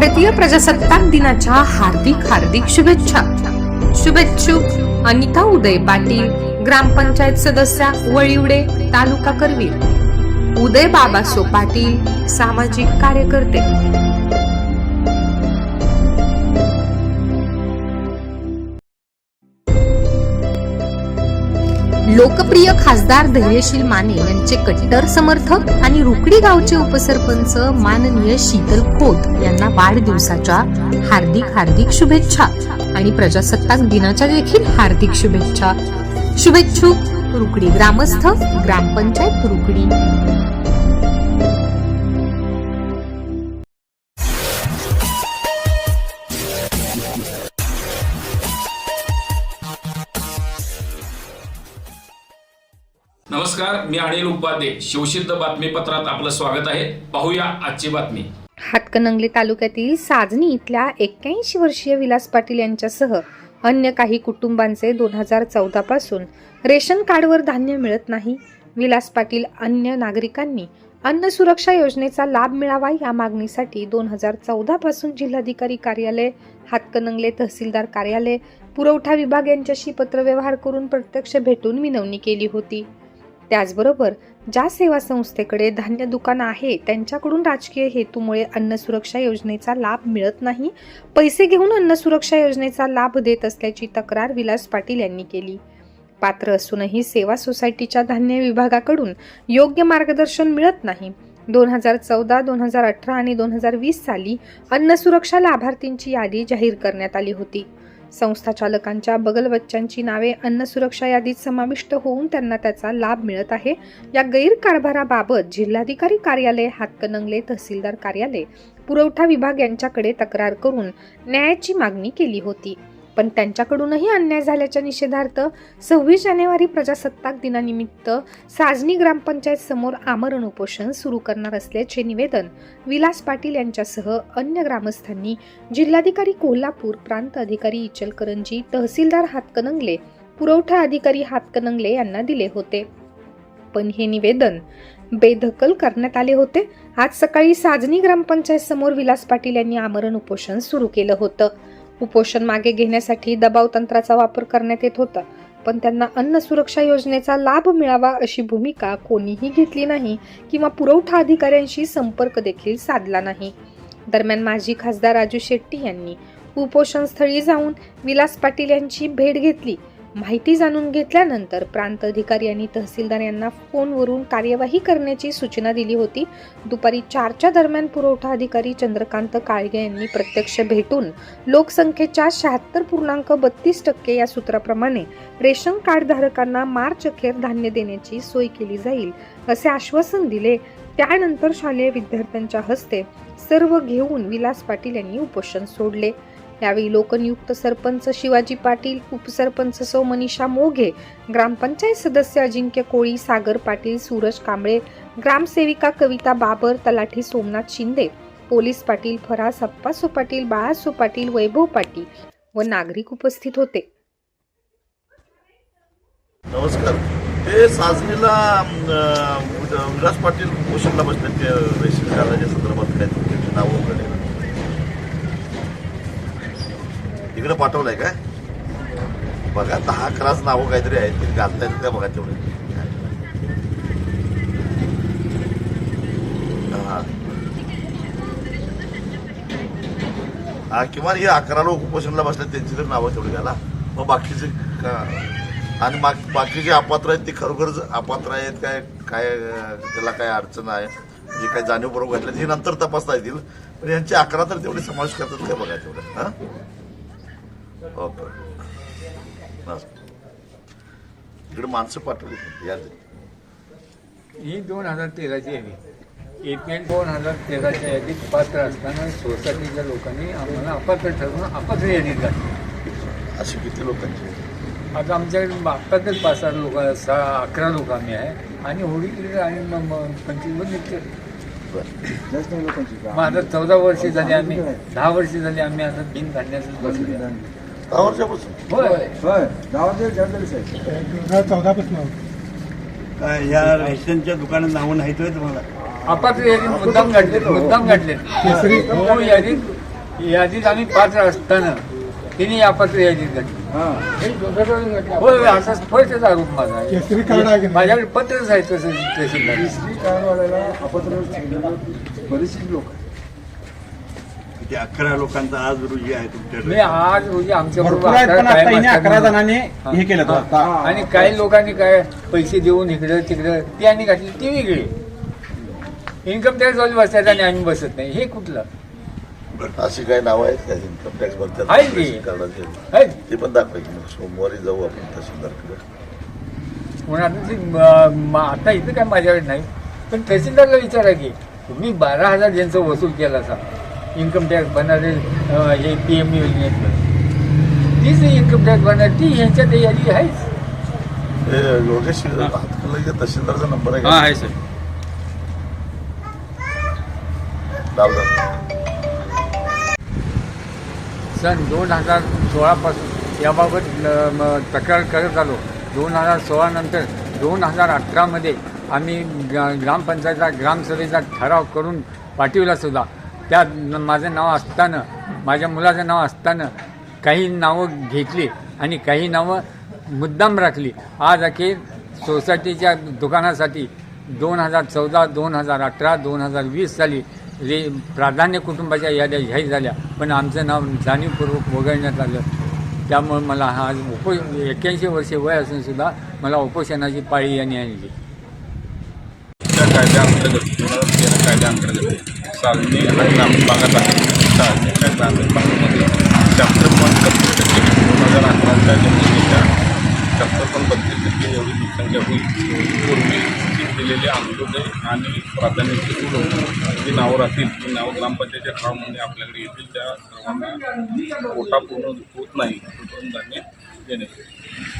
भारतीय प्रजासत्ताक दिनाच्या हार्दिक हार्दिक शुभेच्छा. शुभेच्छुक अनिता उदय पाटील ग्रामपंचायत सदस्या वळिवडे तालुका करवीर. उदय बाबासो पाटील सामाजिक कार्यकर्ते. लोकप्रिय खासदार धैर्यशील माने यांचे कट्टर समर्थक आणि रुकडी गावचे उपसरपंच माननीय शीतल खोत यांना वाढदिवसाच्या हार्दिक हार्दिक शुभेच्छा आणि प्रजासत्ताक दिनाच्या देखील हार्दिक शुभेच्छा. शुभेच्छुक रुकडी ग्रामस्थ ग्रामपंचायत रुकडी. नमस्कार मी अनिल उपाध्ये. शिवसिद्ध बातमीपत्रात आपलं स्वागत आहे. पाहूया आजची बातमी. हातकणंगले तालुक्यातील साजनी इथल्या एक्क्याऐंशी वर्षीय विलास पाटील यांच्यासह अन्य काही कुटुंबांचे दोन हजार चौदा पासून रेशन कार्डवर धान्य मिळत नाही. विलास पाटील अन्य नागरिकांनी अन्न सुरक्षा योजनेचा लाभ मिळावा या मागणीसाठी दोन हजार चौदा पासून जिल्हाधिकारी कार्यालय हातकणंगले तहसीलदार कार्यालय पुरवठा विभाग यांच्याशी पत्रव्यवहार करून प्रत्यक्ष भेटून विनवणी केली होती. त्याचबरोबर ज्या सेवा संस्थेकडे धान्य दुकान आहे त्यांच्याकडून राजकीय हेतूमुळे अन्न सुरक्षा योजनेचा लाभ मिळत नाही पैसे घेऊन अन्न सुरक्षा योजनेचा लाभ देत असल्याची तक्रार विलास पाटील यांनी केली. पात्र असूनही सेवा सोसायटीच्या धान्य विभागाकडून योग्य मार्गदर्शन मिळत नाही. दोन हजार चौदा दोन हजार अठरा आणि दोन हजार वीस साली अन्न सुरक्षा लाभार्थींची यादी जाहीर करण्यात आली होती. संस्था चालकांच्या नावे अन्न सुरक्षा यादीत समाविष्ट होऊन त्यांना त्याचा लाभ मिळत आहे. या गैरकारभाराबाबत जिल्हाधिकारी कार्यालय हातकणंगले तहसीलदार कार्यालय पुरवठा विभाग यांच्याकडे तक्रार करून न्यायाची मागणी केली होती. पण त्यांच्याकडूनही अन्याय झाल्याच्या निषेधार्थ सव्वीस जानेवारी प्रजासत्ताक दिनानिमित्त साजनी ग्रामपंचायत समोर आमरण उपोषण सुरू करणार असल्याचे निवेदन विलास पाटील यांच्यासह अन्य ग्रामस्थांनी जिल्हाधिकारी कोल्हापूर प्रांत अधिकारी इचलकरंजी तहसीलदार हातकणंगले पुरवठा अधिकारी हातकणंगले यांना दिले होते. पण हे निवेदन बेदखल करण्यात आले होते. आज सकाळी साजनी ग्रामपंचायत समोर विलास पाटील यांनी आमरण उपोषण सुरू केलं होतं. उपोषण मागे घेण्यासाठी दबाव तंत्राचा वापर करण्यात येत होता. पण त्यांना अन्न सुरक्षा योजनेचा लाभ मिळावा अशी भूमिका कोणीही घेतली नाही किंवा पुरवठा अधिकाऱ्यांशी संपर्क देखील साधला नाही. दरम्यान माजी खासदार राजू शेट्टी यांनी उपोषणस्थळी जाऊन विलास पाटील यांची भेट घेतली. माहिती जाणून घेतल्यानंतर प्रांत अधिकारी आणि तहसीलदार यांना फोनवरून कार्यवाही करण्याची सूचना दिली होती. दुपारी चारच्या दरम्यान पुरवठा अधिकारी चंद्रकांत काळगे यांनी प्रत्यक्ष भेटून लोकसंख्येच्या शहात्तर पूर्णांक बत्तीस टक्के या सूत्राप्रमाणे रेशन कार्ड धारकांना मार्च अखेर धान्य देण्याची सोय केली जाईल असे आश्वासन दिले. त्यानंतर शालेय विद्यार्थ्यांच्या हस्ते सर्व घेऊन विलास पाटील यांनी उपोषण सोडले. यावेळी लोकनियुक्त सरपंच शिवाजी पाटील उपसरपंच सौ मनीषा मोघे ग्रामपंचायत सदस्य अजिंक्य कोळी सागर पाटील सूरज कांबळे ग्रामसेविका कविता बाबर तलाठी सोमनाथ शिंदे पोलीस पाटील फरास अप्पासो पाटील बाळासो पाटील वैभव पाटील व नागरिक उपस्थित होते. नमस्कार. ते साजनीला विलास पाटील पोषणला बसले ते रेशन कार्डाच्या संदर्भात काय नावं वगैरे? तिकडे पाठवलंय काय? बघा दहा अकराच नावं काहीतरी आहेत ते घालता येतील का बघा तेवढे. हा. किमान हे अकरा लोक उपोषणला बसले त्यांची तर नावं तेवढी घाला. मग बाकीचे आणि बाकी बाकीचे अपात्र आहेत ते खरोखरच अपात्र आहेत काय? काय त्याला काय अडचण आहे? जे काय जाणीवपूर्वक घातलं हे नंतर तपासता येतील. पण यांचे अकरा तर तेवढे समावेश करतात काय बघा तेवढं हा? ओके बस. इकडे माणसं पाठवली या ही दोन हजार तेराची यादी एप्रिल दोन हजार तेराच्या यादीत पात्र असताना सोसायटीच्या लोकांनी आम्हाला अपात्र ठरवून अपात्र यादीत घातली. अशी किती लोकांची? आता आमच्याकडे आत्ताच पाच सहा लोक सहा अकरा लोक आम्ही आहे. आणि होळी आणि मग मग पंचवीस निघते बरं. मग आता चौदा वर्ष झाली आम्ही. दहा वर्ष झाली आम्ही आता बिन धान्याचंच बसले दहा वर्षापासून होय. काय या रेशनच्या दुकानात नावं होय तुम्हाला? अपात्र यादीत मुद्दाम काढले मुद्दाम काढले. मूळ यादीत यादीत आम्ही पात्र असताना तिने अपात्र यादीत घातली होय होय, असा स्पष्टच आरोप माझा आहे. माझ्याकडे पत्रच आहे तसं तहसीलदार बरेचसे लोक किती अकरा लोकांचा आज रोजी आहे मी तुमच्याकडे आज रोजी आमच्या भरपूर आहेत पण आता हिने अकरा जणांनी हे. केलं होतं. आता. आणि काही लोकांनी काय पैसे देऊन इकडं तिकडं ती आणि घातली ती वेगळी. इन्कम टॅक्स वाले बसतात आणि आम्ही बसत नाही. हे कुठलं? अशी काही नावं आहेत का? इन्कम टॅक्स आहेत की. करण्याचे है? ते पण दाखवायची मग सोमवारी जाऊ आपण तहसीलदारकडे म्हणून आता ते म- म- आता इथं काय माझ्याकडे नाही. पण तहसीलदारला विचारा की तुम्ही बारा हजार ज्यांचं वसूल केला असा इन्कम टॅक्स अं, हे पी एम योजनेतलं. तीच इन्कम टॅक्स बनणार ती ह्यांच्यात यादी आहेच. हातकर्लीच्या तहसीलदारचा नंबर आहे हा आहे सर. सन दोन हजार सोळापासून याबाबत तक्रार करत आलो. दोन हजार सोळानंतर दोन हजार अठरामध्ये आम्ही ग्रा- ग्रामपंचायतचा ग्रामसभेचा ठराव करून पाठविला त्या माझं नाव असताना माझ्या मुलाचं नाव असताना काही नावं घेतली आणि काही नावं मुद्दाम राखली. आज अखेर सोसायटीच्या दुकानासाठी दोन हजार चौदा दोन हजार अठरा दोन हजार वीस साली रे प्राधान्य कुटुंबाच्या याद्या ह्याही झाल्या. पण आमचं नाव जाणीवपूर्वक वगळण्यात आलं. त्यामुळे मला हा आज उप एक्क्याऐंशी वर्षे वय असूनसुद्धा मला उपोषणाची पाळी यांनी आणली. त्या कायद्याअंतर्गत दोन हजार तेरा कायद्याअंतर्गत सार्वजनिक आणि ग्रामीण भागात आहे सार्वजनिक आणि ग्रामीण भागामध्ये शहात्तर पॉईंट बत्तीस टक्के दोन हजार अकराच्या जनसंख्येच्या शहात्तर पॉईंट बत्तीस टक्के एवढी लोकसंख्या होईल. पूर्वी दिलेले अंत्योदय आणि प्राधान्याची लोक जी नावं राहतील ती नावं ग्रामपंचायतीच्या ठरावामध्ये आपल्याकडे येतील. त्या सर्वांना कोटा पूर्ण होत नाही धान्य देण्यात येईल